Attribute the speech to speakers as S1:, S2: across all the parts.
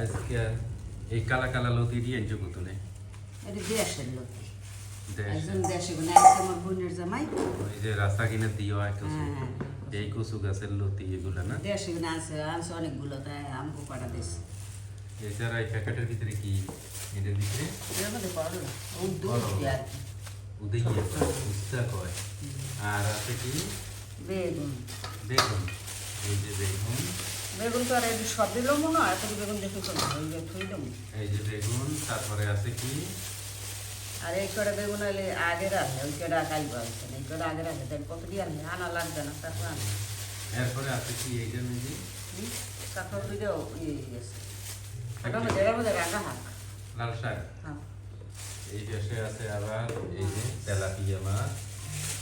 S1: আজকে এই কালা কালা লতি দিয়ে আনছো কুতুনে?
S2: এটা দেশের লোক একজন দেশে গুলো আমার বোনের জামাই।
S1: ওই যে রাস্তা কিনে দিও কচু
S2: হ্যাঁ, হ্যাঁ।
S1: এই কচু গাছের লতি এগুলো না?
S2: দেশে আছে আনছে অনেকগুলো তাই আমকো পাঠা দিছে।
S1: এছাড়া এই প্যাকেটের ভিতরে কি? এটার ভিতরে?
S2: এর মধ্যে করলা। দিয়ে আর কি।
S1: উদয় উস্তা কয়। আর আছে কি?
S2: বেগুন।
S1: বেগুন। এই যে বেগুন।
S2: বেগুন তো আর এই সব দিলেও মনে হয় এত বেগুন দেখে তো ওই যে থই দেবো
S1: এই যে বেগুন তারপরে আছে কি?
S2: আর এই কটা বেগুন হলে আগে রাখে ওই কটা কাল পাচ্ছে এই কটা আগে রাখে তাই কত দিয়ে আনলে আনা লাগবে না তারপর আনবে।
S1: এরপরে আছে কি এইটা নাকি
S2: তারপর ওই যে ইয়ে গেছে। এটার মধ্যে এটার মধ্যে রাখা হাক।
S1: লাল শাক?
S2: হ্যাঁ।
S1: এই পাশে আছে আবার এই যে তেলাপিয়া মাছ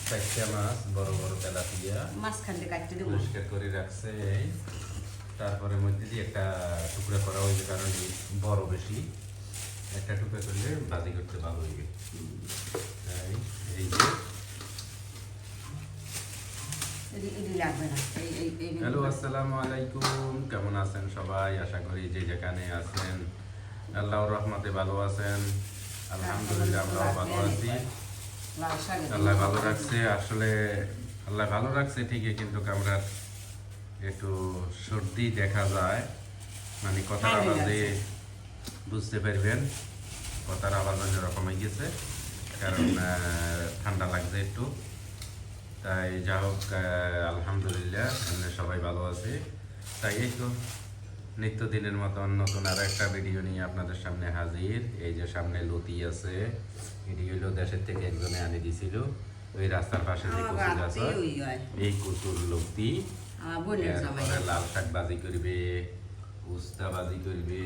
S1: চারটা মাছ বড় বড় তেলাপিয়া।
S2: মাঝখানটা কাটতে দেবো।
S1: পরিষ্কার করে রাখছে এই। তারপরে মধ্যে দিয়ে একটা টুকরা করা হয়েছে কারণ বড় বেশি। একটা টুকরা করলে বাজি করতে ভালো হইবে তাই এই যে। হ্যালো আসসালামু আলাইকুম। কেমন আছেন সবাই? আশা করি যে যেখানে আছেন আল্লাহর রহমতে ভালো আছেন। আলহামদুলিল্লাহ আমরাও ভালো আছি। আল্লাহ ভালো রাখছে আসলে আল্লাহ ভালো রাখছে ঠিকই কিন্তু আমরা একটু সর্দি দেখা যায় মানে কথার
S2: ঠান্ডা
S1: আওয়াজে বুঝতে পারবেন কথার আওয়াজ অন্যরকম হয়ে গেছে কারণ ঠান্ডা লাগছে একটু। তাই যা হোক আলহামদুলিল্লাহ আমরা সবাই ভালো আছে। তাই এই তো নিত্যদিনের মতন নতুন আরও একটা ভিডিও নিয়ে আপনাদের সামনে হাজির। এই যে সামনে লতি আছে এটি দেশের থেকে একজনে আনি দিছিল। ওই রাস্তার পাশে যে
S2: আমার
S1: কচু গাছ
S2: বাড়তি
S1: হয়,
S2: ওই হয়।
S1: এই কচুর লতি।
S2: আমার বোনের জামাই
S1: লাল শাক বাজি করবে উস্তা বাজি করবে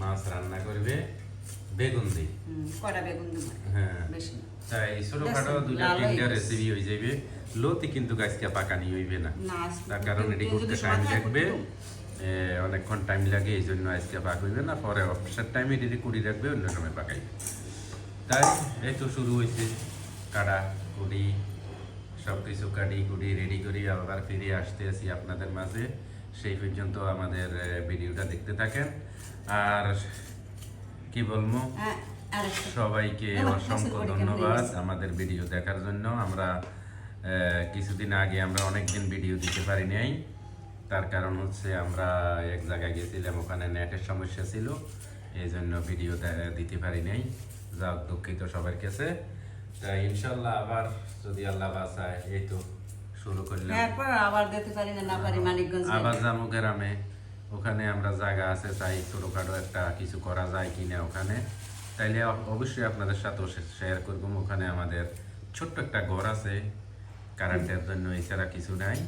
S1: মাছ রান্না করবে বেগুন দিই
S2: কটা বেগুন দেবো?
S1: হ্যাঁ।
S2: বেশি
S1: তাই ছোটখাটো দুইটা তিনটা রেসিপি হয়ে যাবে লতি কিন্তু গাছকে পাকানি হইবে না।
S2: না
S1: তার কারণ এটি করতে টাইম লাগবে। অনেকক্ষণ টাইম লাগে এই জন্য আজকে পাক হইবে না। পরে অফিসের টাইমে এটি কুড়ি রাখবে অন্য সময় পাকাইবে। তাই এই তো শুরু হয়েছে কাটা কুড়ি সব কিছু কাটি কুটি রেডি করি আবার ফিরে আসতে আসি আপনাদের মাঝে। সেই পর্যন্ত আমাদের ভিডিওটা দেখতে থাকেন। আর কি বলব? সবাইকে অসংখ্য ধন্যবাদ আমাদের ভিডিও দেখার জন্য। আমরা কিছুদিন আগে আমরা অনেকদিন ভিডিও দিতে পারি নাই। তার কারণ হচ্ছে আমরা এক জায়গায় গেছিলাম ওখানে নেটের সমস্যা ছিল। এই জন্য ভিডিও দিতে পারি নাই। যা দুঃখিত সবার কাছে। ইনশাল্লাহ আবার যদি আল্লাহ বাসায় এই তো শুরু করলাম।
S2: এরপর আবার দিতে পারি না না পারি মানিকগঞ্জ
S1: আবার যাব গ্রামে। ওখানে আমরা জায়গা আছে চাই ছোটোখাটো একটা কিছু করা যায় কিনা ওখানে। তাইলে অবশ্যই আপনাদের সাথেও শেয়ার করব। ওখানে আমাদের ছোট্ট একটা ঘর আছে। কারেন্টের জন্য এছাড়া কিছু নাই।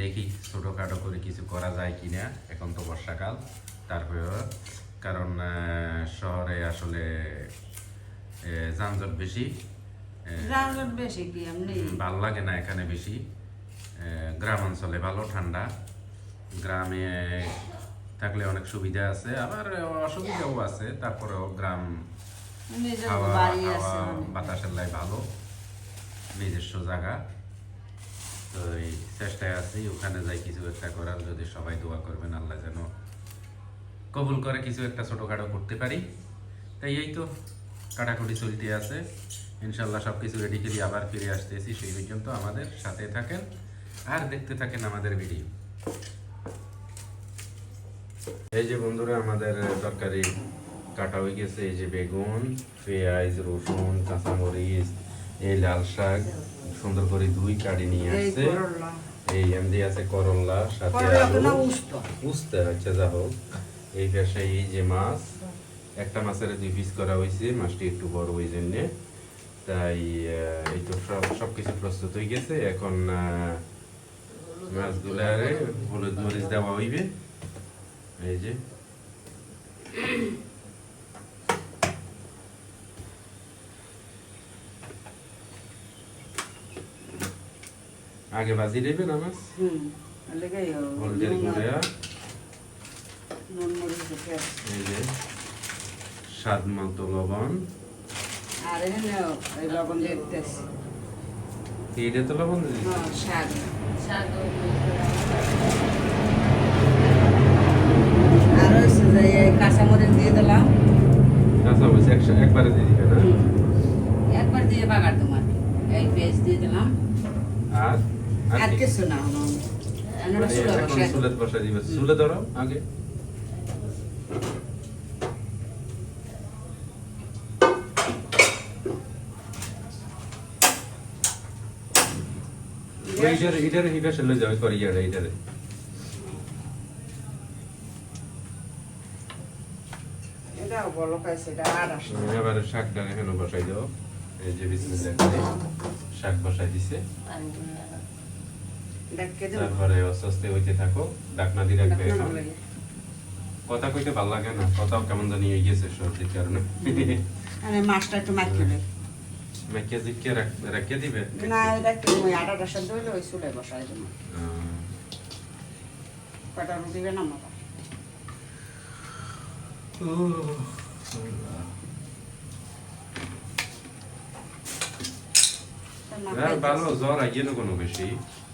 S1: দেখি ছোটোখাটো করে কিছু করা যায় কিনা এখন তো বর্ষাকাল। তারপরে কারণ শহরে আসলে যানজট বেশি। আহ,
S2: যানজট বেশি কি এমনি?
S1: হুম, লাগে না এখানে বেশি। গ্রাম অঞ্চলে ভালো ঠান্ডা। গ্রামে থাকলে অনেক সুবিধা আছে আবার অসুবিধাও আছে তারপরেও গ্রাম হাওয়া হাওয়া বাতাসের লাই ভালো নিজস্ব জায়গা। তো এই চেষ্টায় আছি ওখানে যাই কিছু একটা করার যদি সবাই দোয়া করবেন আল্লাহ যেন কবুল করে কিছু একটা ছোটোখাটো করতে পারি। তাই এই তো কাটাকুটি চলতে আছে। ইনশাল্লাহ সব কিছু রেডি করে আবার ফিরে আসতেছি। সেই পর্যন্ত আমাদের সাথে থাকেন আর দেখতে থাকেন আমাদের ভিডিও এই যে বন্ধুরা আমাদের তরকারি কাটা হয়ে গেছে। এই যে বেগুন পেঁয়াজ রসুন কাঁচামরিচ এই লাল শাক সুন্দর করে দুই কাটি নিয়ে আসছে। এই এমনি আছে করলা সাথে আলু।
S2: উস্তে।
S1: হচ্ছে যা হোক। এই পাশে এই যে মাছ একটা মাছের দুই পিস করা হয়েছে। মাছটি একটু বড় ওই জন্যে তাই এই তো সব কিছু প্রস্তুত হয়ে গেছে। এখন মাছগুলারে হলুদ মরিচ দেওয়া হইবে। এই যে। আগে বাজি দেবে না মাছ? হলদের গুঁড়া। স্বাদ মতো লবণ।
S2: আর এখানে এই লবণ
S1: দিয়ে তো লবণ
S2: দিই শাক হচ্ছে যে কাঁচামরিচ দিয়ে দিলাম। কাঁচামরিচ একবারে দিয়ে দিবে না? একবার
S1: দিয়ে বাগার তোমার। এই পেঁয়াজ দিয়ে দিলাম। আর আর কিছু না আমার মানে সুলে বসাই। ধরো আগে। যাবে করি ইয়ারে ইটারে
S2: এটাও বলো পাইছে এটা আর আসে
S1: এবারে শাকটা এখানে বসাই দাও এই যে বিসমিল্লাহ করে শাক বসাই দিছে তারপরে আস্তে আস্তে হইতে থাকো ডাকনা দিয়ে রাখবে
S2: ডাকনা
S1: এখন
S2: না লাগে।
S1: কথা কইতে ভালো লাগে না কথাও কেমন জানি হয়ে গেছে সর্দির কারণে।
S2: আরে মাছটা একটু মাখিয়ে দে।
S1: মেকে দিকে রেখে দিবে
S2: না এটা আটাটা সেদ্ধ হইলে ওই বসাই দেবো কটা রুটি
S1: ভালো জ্বর আইয়ে না কোনো বেশি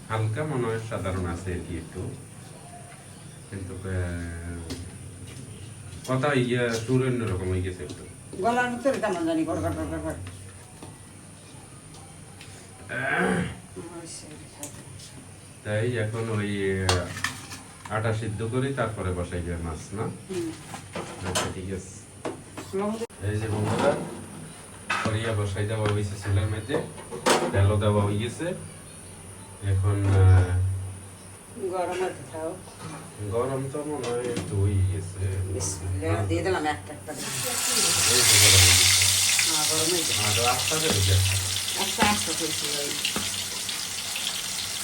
S1: হালকা মনে হয় সাধারণ আছে কি একটু কিন্তু কথা ইয়ে সুর অন্যরকম হয়ে গেছে একটু
S2: গলার ভিতরে কেমন জানি গড়গড় গড়গড় করে
S1: তাই এখন ওই আটা সিদ্ধ করি তারপরে বসাই যায় মাছ না? আচ্ছা ঠিক আছে। এই যে বন্ধুরা করিয়া বসাই দেওয়া হয়েছে চুলের মধ্যে। তেলও দেওয়া হয়ে গেছে। এখন
S2: গরম
S1: গরম তো মনে হয় একটু হয়ে গেছে।
S2: দিয়ে দিলাম একটা একটা করে।
S1: গরম হয়ে।
S2: হ্যাঁ হয়ে
S1: আস্তে আস্তে
S2: আস্তে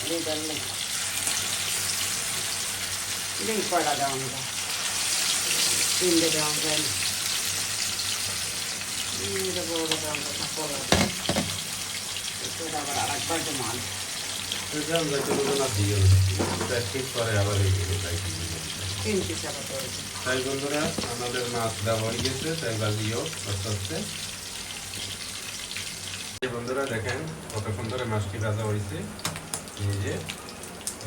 S2: না। এটা
S1: ঠিক করে আবার এই দিকে যাই দিও।
S2: তিন পিস আবার করেছি
S1: তাই বন্ধুরা আমাদের মাছ দেওয়া গেছে তাই বাজিও আস্তে বন্ধুরা দেখেন কতক্ষণ ধরে মাছটি ভাজা হয়েছে এই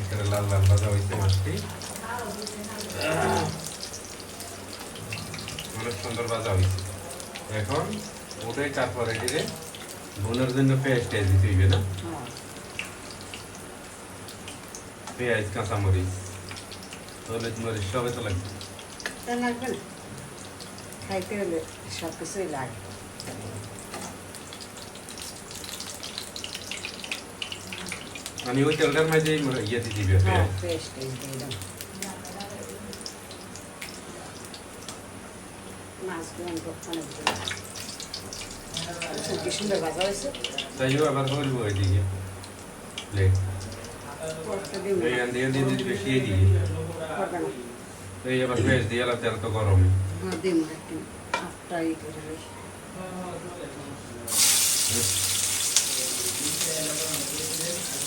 S1: এখানে লাল লাল ভাজা হয়েছে মাছটি। অনেক সুন্দর ভাজা হয়েছে এখন ওটাই তারপরে দিলে বোনের জন্য পেঁয়াজ টেয়াজ দিতে হইবে না? পেঁয়াজ, কাঁচামরিচ, হলুদ মরিচ সবে তো লাগবে।
S2: লাগবে না। খাইতে হলে সব কিছুই লাগে
S1: মানে ওই তেলটার মাঝে ইয়ে দিয়ে দিবে
S2: পেস্ট
S1: তাইও আবার বলব ওইদিকে। প্লেট
S2: করতে দিন
S1: দিয়ে দিয়ে দিদি বেশি দিয়ে এই আবার পেঁয়াজ দিয়ে এলাম তেল তো গরম।
S2: হ্যাঁ দিন একটু আটটা করে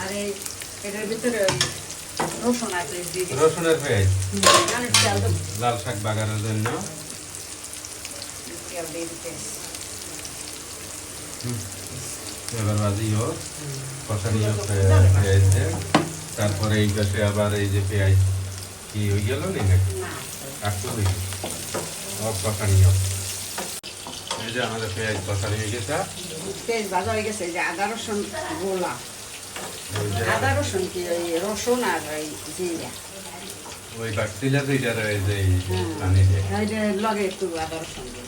S2: আর এই এটার ভিতরে দিয়ে
S1: পেঁয়াজ। লাল শাক বাগারের জন্য। এবার কষানিও পেঁয়াজ তারপরে এই পাশে আবার এই যে পেঁয়াজ। কি হয়ে গেল নাকি? হয়ে কষানিও এই যে আমাদের পেঁয়াজ কষানি হয়ে গেছে।
S2: পেঁয়াজ ভাজা হয়ে গেছে যে আদা রসুন গোলা। আদা রসুন কি রসুন আর ওই জিরা।
S1: ওই বাক্সিলা দুইটার এই
S2: হ্যাঁ
S1: পানি দিয়ে।
S2: এই যে লগে একটু আদা রসুন দিয়ে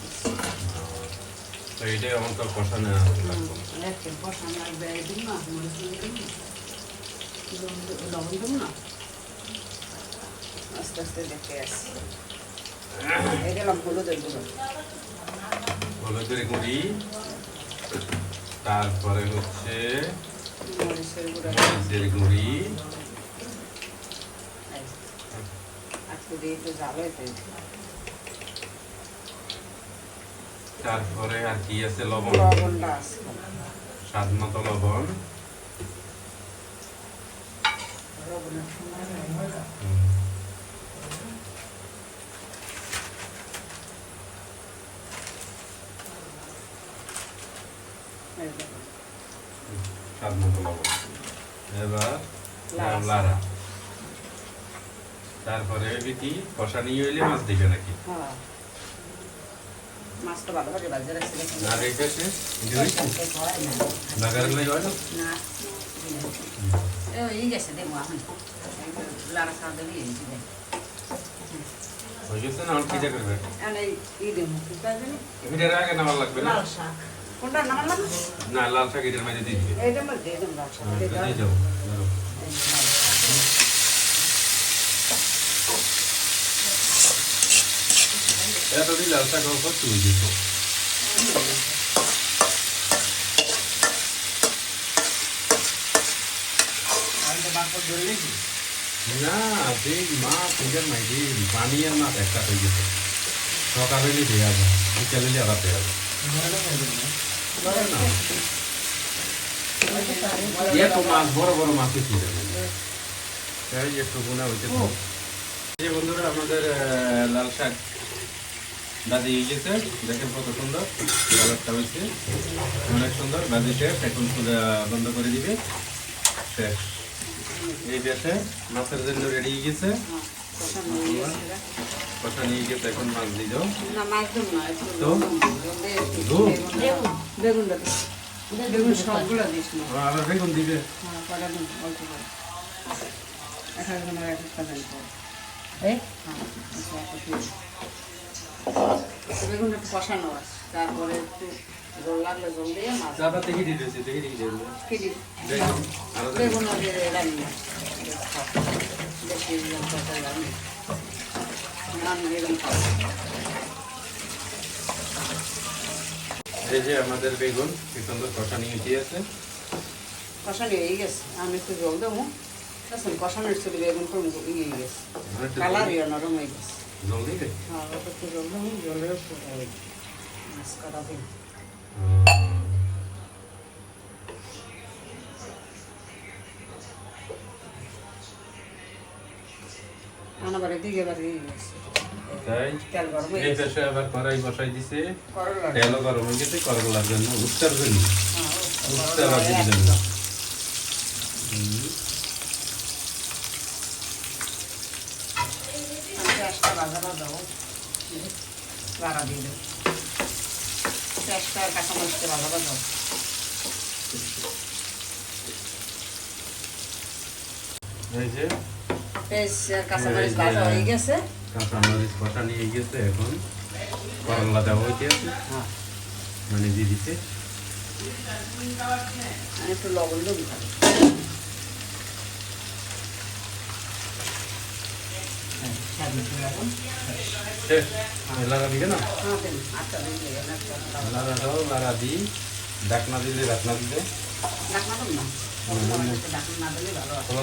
S1: তো এইটাই আমার তো কষানো লাগবে।
S2: একটু লাগবে দিন না মরিচ দিয়ে দিন না। লবণ- লবণ না? আস্তে আস্তে দেখে আসছি এই দিলাম হলুদের গুঁড়ো।
S1: হলুদের গুঁড়ি। তারপরে হচ্ছে
S2: মরিচের গুঁড়ো
S1: মরিচের গুঁড়ি
S2: আজকে দিয়ে একটু জাল
S1: তারপরে আর কি আছে লবণ?
S2: লবণটা আছে।
S1: স্বাদ মতো লবণ।
S2: লবণের সময় হয় না। এই দেখো।
S1: স্বাদ মতো লবণ এবার
S2: লাড়া।
S1: তারপরে বিটি কষা নিয়ে এলে মাছ দিবে নাকি?
S2: হ্যাঁ। রাখছি
S1: লাগে না আর কি করবে।
S2: কি
S1: আগে লাগবে না।
S2: কোনটা? নামালাম?
S1: না লাল শাক এটার দিয়ে দিবে।
S2: মধ্যে দিয়ে।
S1: হ্যাঁ, এটা দিয়ে
S2: লাল শাক।
S1: অল্প তুই দিত না সেই মাছ এটার মাঝে পানি আর মাছ একটা হয়ে গেছে। সকালে দেওয়া যায় বিকালে আবার দেওয়া যায়। এত মাছ বড় বড় মাছ ছিল তাই একটু গুণা হইতে থাক। যে বন্ধুরা আমাদের লাল শাক দাদি গেছে দেখেন কত সুন্দর কালারটা হয়েছে অনেক সুন্দর দাদি শেষ এখন বন্ধ করে দিবে শেষ এই দেশে মাছের জন্য রেডি হয়ে গেছে
S2: হ্যাঁ, হয়ে।
S1: কথা নিয়ে গেছে এখন মাছ দিয়ে দাও
S2: না, মাছ দেবো না, একটু
S1: তো?
S2: বেগুন। বেগুন সবগুলো দিস না।
S1: আবার বেগুন দিবে
S2: হ্যাঁ, কটা দিন, অল্প করে। এক এক জনের এক একটা হ্যাঁ, আচ্ছা, কষানো আছে তারপরে একটু জল লাগলে জল দিয়ে মাছ
S1: চাপা থেকে দিয়ে দিয়েছে থেকে দিয়ে? বেগুন।
S2: বেগুন দিয়ে রান্নি বেশি জল তরকারি রান্নি আমি বেগুন খাব
S1: এই যে আমাদের বেগুন কি সুন্দর কষা নিয়ে উঠে আছে।
S2: কষানি হয়ে গেছে। আমি একটু জল দেবো। দেখুন কষানোর ছিল বেগুন কম ইয়ে হয়ে গেছে। কালার ইয়ে নরম হয়ে গেছে।
S1: জল দিবে
S2: হ্যাঁ একটু জল দেবো জলের মাছ কাটা দিন আনাবারে দিকে গেছে।
S1: তাই? এই
S2: গেছে।
S1: আবার কড়াই বসাই দিছে। তেলও গরম হয়ে গেছে জন্য উত্তর জন্য। উত্তর জন্য
S2: দিয়ে দেবো। কাঁচামরিচটা
S1: এই যে
S2: পেঁয়াজ আর কাঁচামরিচ ভাজা হয়ে গেছে।
S1: কাঁচামরিচ কষা নিয়ে গেছে এখন। করলা দেওয়া হইতে আছে মানে দিয়ে দিতে
S2: একটু লবণ দেবো। হ্যাঁ
S1: দিই ডাকনা দিলে ডাকনা দিলে
S2: ঢাকনা দেবো না?
S1: হুম।
S2: একটু ঢাকনা না দিলে ভালো হয়।
S1: খোলা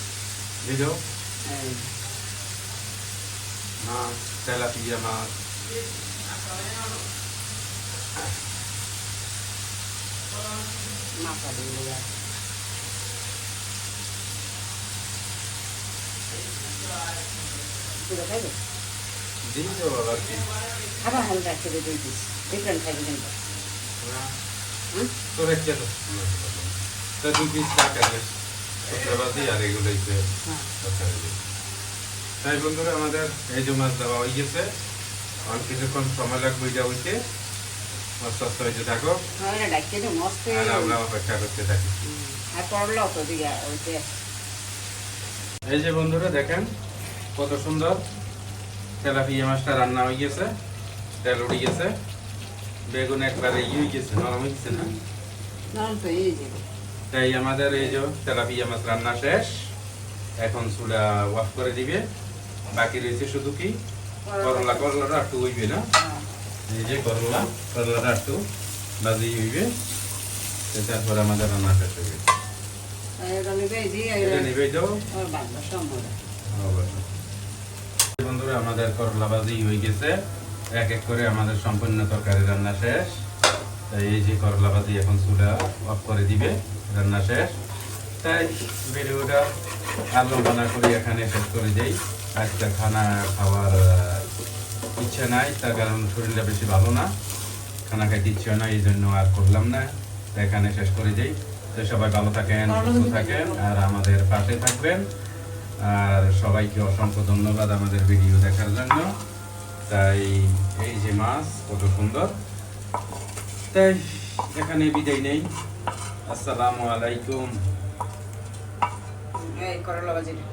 S2: এই মাছ
S1: তেলাপিয়া মাছ
S2: মাথা দিয়ে
S1: কি
S2: আবার হালকা একটু দিয়ে দিস ডিফারেন্ট খাইবে কিন্তু হুম
S1: তো রেখে দাও তা দু পিস টাকা আর এগুলো হচ্ছে তাই বন্ধুরা আমাদের এই যে মাছ দেওয়া হয়ে গেছে আর কিছুক্ষণ সময় লাগবে এটা হইতে। থাকো আর আমরা অপেক্ষা করতে থাকি। এই যে বন্ধুরা দেখেন কত সুন্দর তেলাপিয়া মাছটা রান্না হয়ে গেছে তেল উঠে গেছে। বেগুন একবারে ইয়ে হয়ে গেছে নরম হয়ে গেছে না?
S2: না তো এই যে
S1: তাই আমাদের এই যে তেলাপিয়া মাছ রান্না শেষ। এখন চুলা অফ করে দিবে। বাকি রয়েছে শুধু কি? করলা। করলাটা একটু হইবে না?
S2: হ্যাঁ।
S1: এই যে করলা করলাটা একটু বাজি হইবে। তারপর আমাদের রান্না শেষ অবশ্যই। বন্ধুরা আমাদের করলা ভাজি হয়ে গেছে। এক এক করে আমাদের সম্পূর্ণ তরকারি রান্না শেষ। তাই এই যে করলা ভাজি এখন চুলা অফ করে দিবে। রান্না শেষ। তাই ভিডিওটা আলো বানা করে এখানে শেষ করে দেই। আজকে খানা খাওয়ার ইচ্ছে নাই, তার কারণ শরীরটা বেশি ভালো না। খানা খাইতে ইচ্ছে না এই জন্য আর করলাম না। তাই এখানে শেষ করে দেই। তো সবাই ভালো থাকেন, সুস্থ থাকেন, আর আমাদের পাশে থাকবেন। আর সবাইকে অসংখ্য ধন্যবাদ আমাদের ভিডিও দেখার জন্য। তাই এই যে মাছ, কত সুন্দর। তাই এখানে বিদায় নেই। আসসালামু আলাইকুম।
S2: এই করলা বাজিটা